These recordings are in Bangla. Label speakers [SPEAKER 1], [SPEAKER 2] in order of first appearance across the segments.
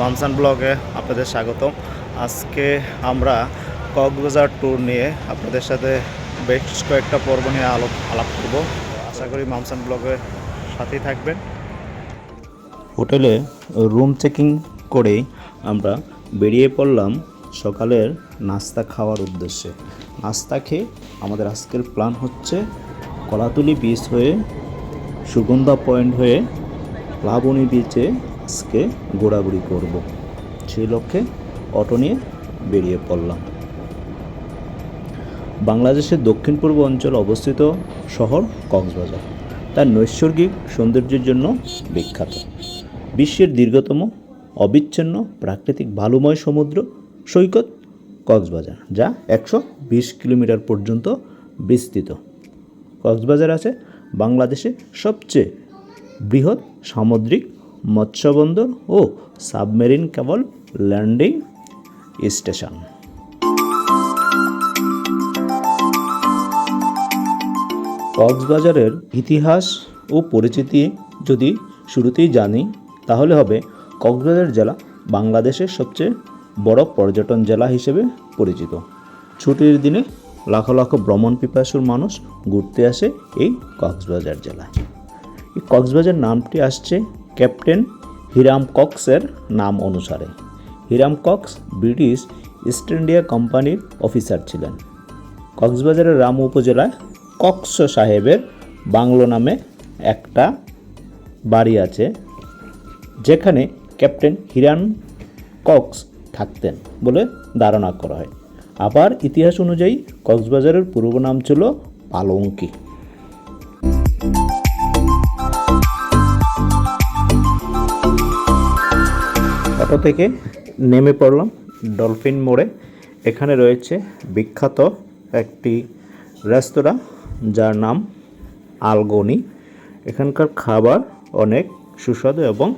[SPEAKER 1] মামসান ব্লগে আপনাদের স্বাগতম। আজকে আমরা কক্সবাজার ট্যুর নিয়ে আপনাদের সাথে বেশ কয়েকটা পর্ব নিয়ে আলোপ আলাপ করব। আশা করি মামসান ব্লগে সাথেই থাকবেন। হোটেলে রুম চেকিং করেই আমরা বেরিয়ে পড়লাম সকালের নাস্তা খাওয়ার উদ্দেশ্যে। নাস্তা খেয়ে আমাদের আজকের প্ল্যান হচ্ছে কলাতুলি বিচ হয়ে, সুগন্ধা পয়েন্ট হয়ে, লাবণী বিচে আজকে ঘোরাঘুরি করব। সেই লক্ষ্যে অটো নিয়ে বেরিয়ে পড়লাম। বাংলাদেশের দক্ষিণ পূর্ব অঞ্চলে অবস্থিত শহর কক্সবাজার। তার নৈসর্গিক সৌন্দর্যের জন্য বিখ্যাত। বিশ্বের দীর্ঘতম অবিচ্ছিন্ন প্রাকৃতিক বালুময় সমুদ্র সৈকত কক্সবাজার, যা একশো বিশ কিলোমিটার পর্যন্ত বিস্তৃত। কক্সবাজার আছে বাংলাদেশে সবচেয়ে বৃহৎ সামুদ্রিক মৎস্যবন্দর ও সাবমেরিন কেবল ল্যান্ডিং স্টেশন। কক্সবাজারের ইতিহাস ও পরিচিতি যদি শুরুতেই জানি, তাহলে হবে কক্সবাজার জেলা বাংলাদেশের সবচেয়ে বড় পর্যটন জেলা হিসেবে পরিচিত। ছুটির দিনে লাখো লাখো ভ্রমণ পিপাসুর মানুষ ঘুরতে আসে এই কক্সবাজার জেলায়। এই কক্সবাজার নামটি আসছে ক্যাপ্টেন হিরাম কক্সের নাম অনুসারে। Hiram Cox British East India কোম্পানির অফিসার ছিলেন। কক্সবাজারের রাম উপজেলায় কক্স সাহেবের বাংলো নামে একটা বাড়ি আছে, যেখানে ক্যাপ্টেন হিরান কক্স থাকতেন বলে ধারণা করা হয়। আবার ইতিহাস অনুযায়ী কক্সবাজারের পূর্ব নাম ছিল পালঙ্কি। থেকে নেমে পড়লাম ডলফিন মোড়ে। এখানে রয়েছে বিখ্যাত একটি রেস্তোরাঁ যার নাম আলগনি। এখানকার খাবার অনেক সুস্বাদু এবং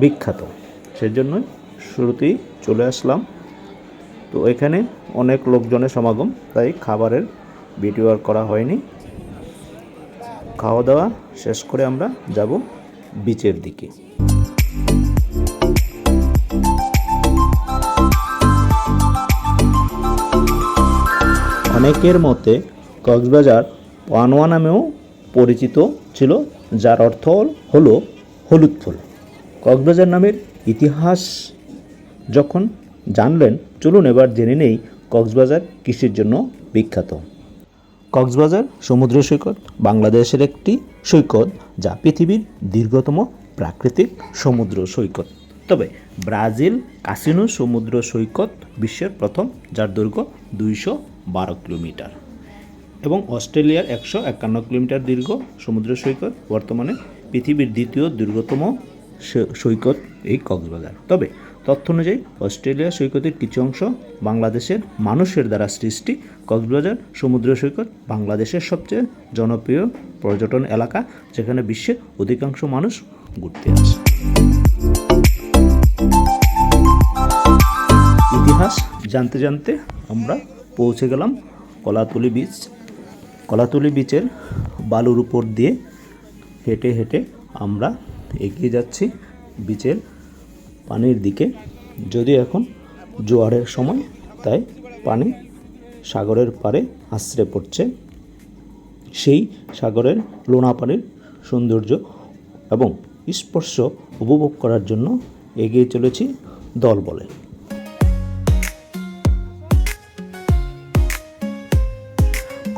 [SPEAKER 1] বিখ্যাত। সেজন্যই শুরুতেই চলে আসলাম। তো এখানে অনেক লোকজনের সমাগম, তাই খাবারের ভিডিও আর করা হয়নি। খাওয়া দাওয়া শেষ করে আমরা যাব বিচের দিকে। অনেকের মতে কক্সবাজার পানোয়া নামেও পরিচিত ছিল, যার অর্থ হলো হলুদ ফুল। কক্সবাজার নামের ইতিহাস যখন জানলেন, চলুন এবার জেনে নেই কক্সবাজার কৃষির জন্য বিখ্যাত। কক্সবাজার সমুদ্র সৈকত বাংলাদেশের একটি সৈকত, যা পৃথিবীর দীর্ঘতম প্রাকৃতিক সমুদ্র সৈকত। তবে ব্রাজিল কাসিনো সমুদ্র সৈকত বিশ্বের প্রথম, যার দৈর্ঘ্য দুইশো বারো কিলোমিটার এবং অস্ট্রেলিয়ার একশো একান্ন কিলোমিটার দীর্ঘ সমুদ্র সৈকত বর্তমানে পৃথিবীর দ্বিতীয় দীর্ঘতম সৈকত এই কক্সবাজার। তবে তথ্য অনুযায়ী অস্ট্রেলিয়া সৈকতের কিছু অংশ বাংলাদেশের মানুষের দ্বারা সৃষ্টি। কক্সবাজার সমুদ্র সৈকত বাংলাদেশের সবচেয়ে জনপ্রিয় পর্যটন এলাকা, যেখানে বিশ্বের অধিকাংশ মানুষ ঘুরতে আসে। ইতিহাস জানতে জানতে আমরা পৌঁছে গেলাম কলাতলি বিচ কলাতলি বিচের বালুর উপর দিয়ে হেঁটে হেঁটে আমরা এগিয়ে যাচ্ছি বিচের পানির দিকে। যদি এখন জোয়ারের সময়, তাই পানি সাগরের পারে আশ্রে পড়ছে। সেই সাগরের লোনা পানির সৌন্দর্য এবং স্পর্শ উপভোগ করার জন্য এগিয়ে চলেছি দল বলে।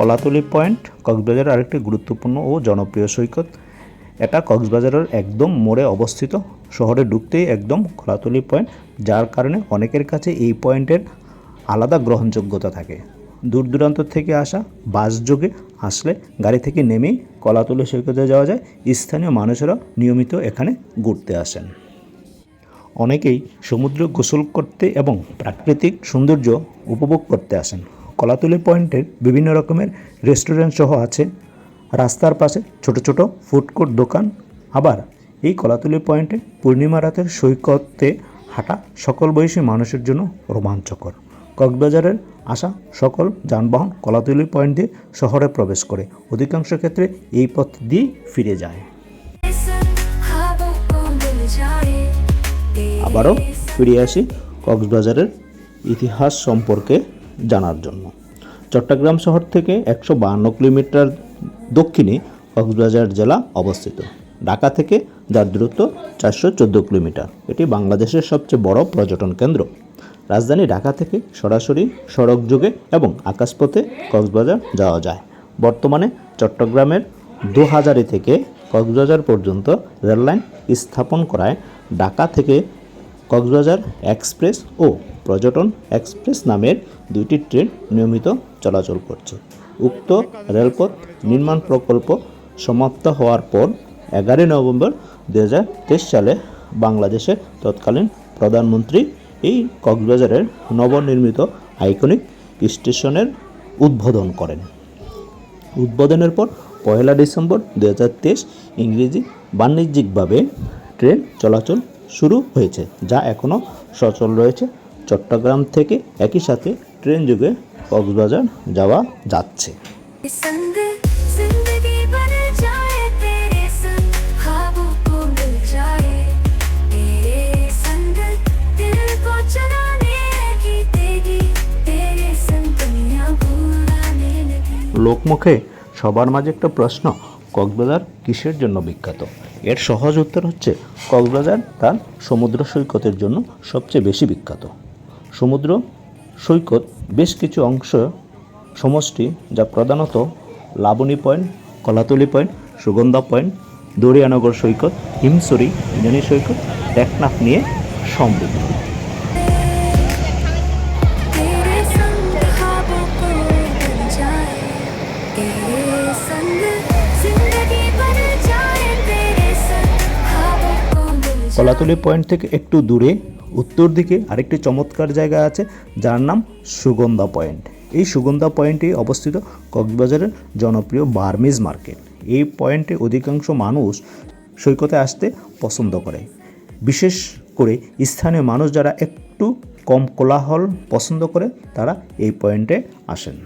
[SPEAKER 1] কলাতলি পয়েন্ট কক্সবাজারের আরেকটি গুরুত্বপূর্ণ ও জনপ্রিয় সৈকত। এটা কক্সবাজারের একদম মোড়ে অবস্থিত। শহরে ঢুকতেই একদম কলাতলি পয়েন্ট, যার কারণে অনেকের কাছে এই পয়েন্টের আলাদা গ্রহণযোগ্যতা থাকে। দূর দূরান্ত থেকে আসা বাস যোগে আসলে গাড়ি থেকে নেমেই কলাতলি সৈকতে যাওয়া যায়। স্থানীয় মানুষেরা নিয়মিত এখানে ঘুরতে আসেন। অনেকেই সমুদ্র গোসল করতে এবং প্রাকৃতিক সৌন্দর্য উপভোগ করতে আসেন। কলাতলি পয়েন্টের বিভিন্ন রকমের রেস্টুরেন্ট সহ আছে। রাস্তার পাশে ছোট ছোট ফুড কোর্ট দোকান। আবার এই কলাতুলি পয়েন্টে পূর্ণিমা রাতের সৈকতে হাঁটা সকল বয়সী মানুষের জন্য রোমাঞ্চকর। কক্সবাজারের আসা সকল যানবাহন কলাতুলি পয়েন্ট দিয়ে শহরে প্রবেশ করে। অধিকাংশ ক্ষেত্রে এই পথ দিয়েই ফিরে যায়।
[SPEAKER 2] আবারও ফিরে আসি কক্সবাজারের ইতিহাস সম্পর্কে। জানার জন্য। চট্টগ্রাম শহর থেকে একশো বাহান্ন কিলোমিটার দক্ষিণে কক্সবাজার জেলা অবস্থিত। ঢাকা থেকে যার দূরত্ব চারশো চোদ্দ কিলোমিটার। এটি বাংলাদেশের সবচেয়ে বড় পর্যটন কেন্দ্র। রাজধানী ঢাকা থেকে সরাসরি সড়ক যোগে এবং আকাশপথে কক্সবাজার যাওয়া যায়। বর্তমানে চট্টগ্রামের দু হাজারি থেকে কক্সবাজার পর্যন্ত রেললাইন স্থাপন করায় ঢাকা থেকে কক্সবাজার এক্সপ্রেস ও পর্যটন এক্সপ্রেস নামের দুইটি ট্রেন নিয়মিত চলাচল করছে। উক্ত রেলপথ নির্মাণ প্রকল্প সমাপ্ত হওয়ার পর এগারোই নভেম্বর দু হাজার তেইশ সালে বাংলাদেশের তৎকালীন প্রধানমন্ত্রী এই কক্সবাজারের নবনির্মিত আইকনিক স্টেশনের উদ্বোধন করেন। উদ্বোধনের পর পয়লা ডিসেম্বর দু হাজার তেইশ ইংরেজি বাণিজ্যিকভাবে ট্রেন চলাচল শুরু হয়েছে, যা এখনও সচল রয়েছে। চট্টগ্রাম থেকে একই সাথে ট্রেন যোগে কক্সবাজার যাওয়া যাচ্ছে। লোকমুখে সবার মাঝে একটা প্রশ্ন কক্সবাজার কিসের জন্য বিখ্যাত? এর সহজ উত্তর হচ্ছে কক্সবাজার তার সমুদ্র সৈকতের জন্য সবচেয়ে বেশি বিখ্যাত। সমুদ্র সৈকত বেশ কিছু অংশ সমষ্টি যা প্রধানত Laboni point Kolatoli point Sugandha point Dariyanagar সৈকত হিমসরি ইন্দ্রানী সৈকত টেকনাফ নিয়ে সমৃদ্ধ। কলাতলি পয়েন্ট থেকে একটু দূরে উত্তর দিকে আরেকটি চমৎকার জায়গা আছে, যার নাম সুগন্ধা পয়েন্ট। এই সুগন্ধা পয়েন্টে অবস্থিত কক্সবাজারের জনপ্রিয় বার্মিজ মার্কেট। এই পয়েন্টে অধিকাংশ মানুষ সৈকতে আসতে পছন্দ করে। বিশেষ করে স্থানীয় মানুষ যারা একটু কম কোলাহল পছন্দ করে, তারা এই পয়েন্টে আসেন।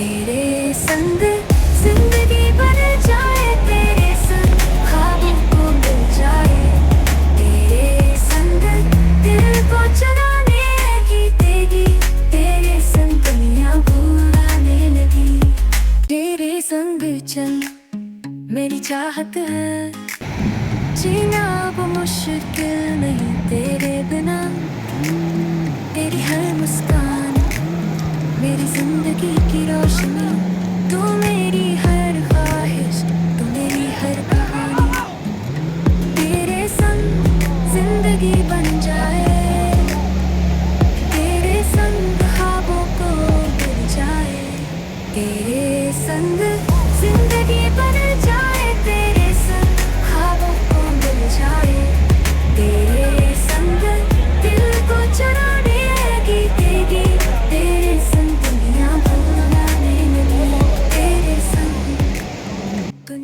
[SPEAKER 3] तेरे संग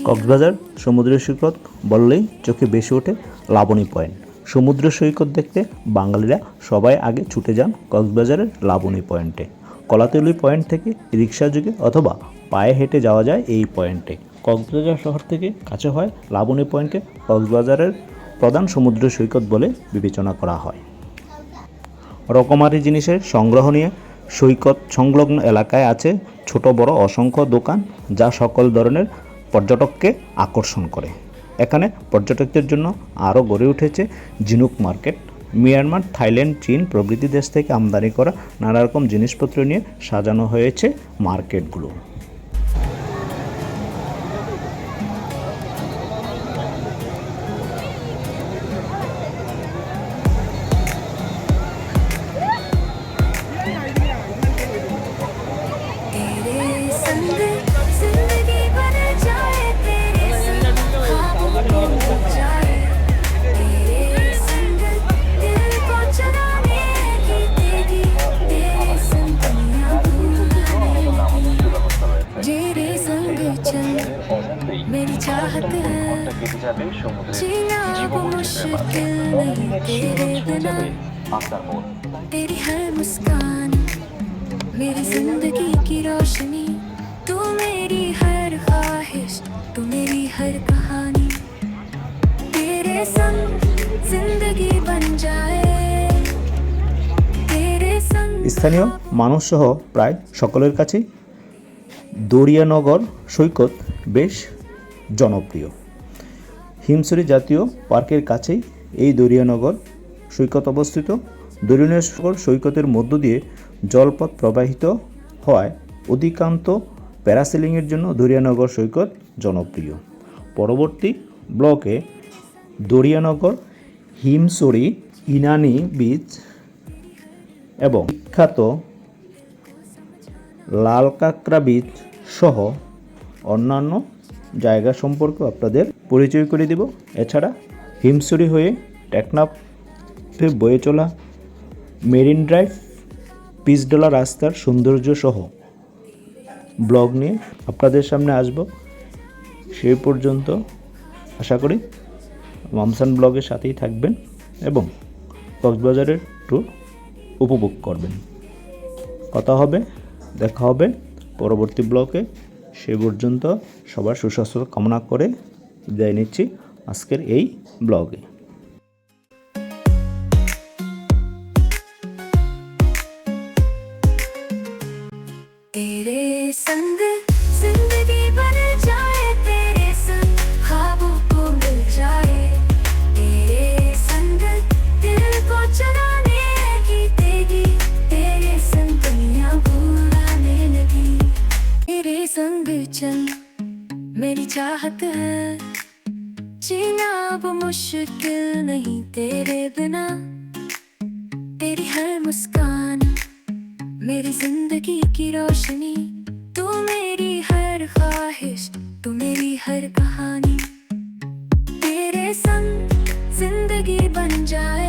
[SPEAKER 1] কক্সবাজার সমুদ্র সৈকত বললেই চোখে বেশি ওঠে লাবণী পয়েন্ট। সমুদ্র সৈকত দেখতে বাঙালিরা সবাই আগে ছুটে যান কক্সবাজারের লাবণী পয়েন্টে। কলাতলি পয়েন্ট থেকে রিক্সা যুগে অথবা পায়ে হেঁটে যাওয়া যায় এই পয়েন্টে। কক্সবাজার শহর থেকে কাছে হয় লাবণী পয়েন্টকে কক্সবাজারের প্রধান সমুদ্র সৈকত বলে বিবেচনা করা হয়। রকমারি জিনিসের সংগ্রহ নিয়ে সৈকত সংলগ্ন এলাকায় আছে ছোট বড় অসংখ্য দোকান যা সকল ধরনের পর্যটককে আকর্ষণ করে। এখানে পর্যটকদের জন্য আরও গড়ে উঠেছে ঝিনুক মার্কেট। মিয়ানমার, থাইল্যান্ড, চীন প্রভৃতি দেশ থেকে আমদানি করা নানা রকম জিনিসপত্র নিয়ে সাজানো হয়েছে মার্কেটগুলো।
[SPEAKER 2] मेरी चाहत है जीना अब मुश्किल नहीं तेरे बिना तेरी हर मुस्कान मेरी जिंदगी की रोशनी तू मेरी हर ख्वाहिश तू मेरी हर कहानी तेरे संग जिंदगी बन जाए तेरे संग
[SPEAKER 1] স্থানীয় মানুষসহ প্রায় সকলের কাছেই দরিয়ানগর সৈকত বেশ জনপ্রিয়। হিমসরি জাতীয় পার্কের কাছেই এই দরিয়ানগর সৈকত অবস্থিত। দরিয়ানগর সৈকতের মধ্য দিয়ে জলপথ প্রবাহিত হওয়ায় অধিকান্ত প্যারাসেলিংয়ের জন্য দরিয়ানগর সৈকত জনপ্রিয়। পরবর্তী ব্লকে দরিয়ানগর হিমসরি ইনানি বিচ এবং বিখ্যাত লাল কাঁকড়া বিচ সহ অন্যান্য জায়গা সম্পর্কে আপনাদের পরিচয় করে দেব। এছাড়া হিমসুরি হয়ে টেকনাফে বয়ে চলা মেরিন ড্রাইভ পিসডোলা রাস্তার সৌন্দর্য সহ ব্লগ নিয়ে আপনাদের সামনে আসব। সেই পর্যন্ত আশা করি মামসান ব্লগের সাথেই থাকবেন এবং কক্সবাজারের ট্যুর উপভোগ করবেন। কথা হবে দেখা হবে পরবর্তী ব্লকে। সে পর্যন্ত সবার সুস্বাস্থ্য কামনা করে বিদায় নিচ্ছি। আজকের এই ব্লগে।
[SPEAKER 2] चाहत है। जीना अब मुश्किल नहीं तेरे बिना। तेरी हर मुस्कान, मेरी ज़िंदगी की रोशनी। तू मेरी हर ख्वाहिश, तू मेरी हर कहानी। तेरे संग ज़िंदगी बन जाए।